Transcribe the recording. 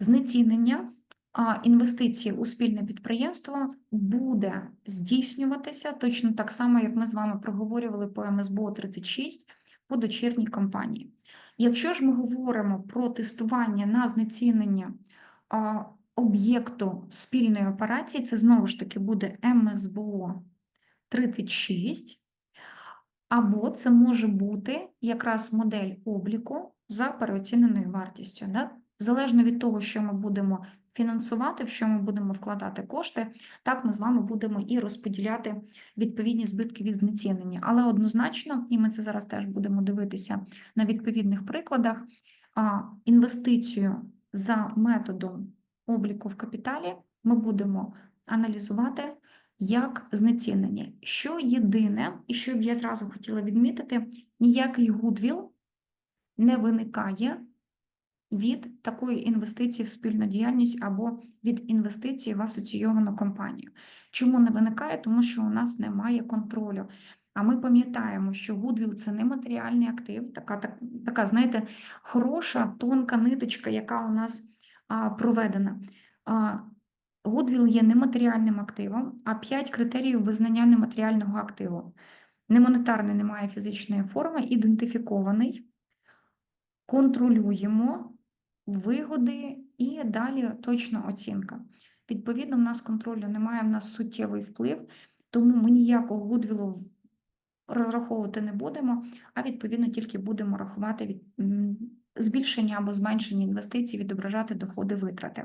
Знецінення інвестицій у спільне підприємство буде здійснюватися точно так само, як ми з вами проговорювали по МСБО 36 по дочірній компанії. Якщо ж ми говоримо про тестування на знецінення об'єкту спільної операції, це знову ж таки буде МСБО 36, або це може бути якраз модель обліку за переоціненою вартістю. Да? Залежно від того, що ми будемо фінансувати, в що ми будемо вкладати кошти, так ми з вами будемо і розподіляти відповідні збитки від знецінення. Але однозначно, і ми це зараз теж будемо дивитися на відповідних прикладах, інвестицію за методом обліку в капіталі ми будемо аналізувати як знецінення. Що єдине, і що б я зразу хотіла відмітити, ніякий гудвіл не виникає від такої інвестиції в спільну діяльність або від інвестиції в асоційовану компанію. Чому не виникає? Тому що у нас немає контролю. А ми пам'ятаємо, що гудвіл це нематеріальний актив, така, так, така, знаєте, хороша, тонка ниточка, яка у нас а, проведена. А, Гудвіл є нематеріальним активом, а п'ять критеріїв визнання нематеріального активу. Немонетарний не має фізичної форми, ідентифікований, контролюємо вигоди і далі точна оцінка. Відповідно, в нас контролю немає, в нас суттєвий вплив, тому ми ніякого гудвілу розраховувати не будемо, а відповідно тільки будемо рахувати від збільшення або зменшення інвестицій, відображати доходи витрати.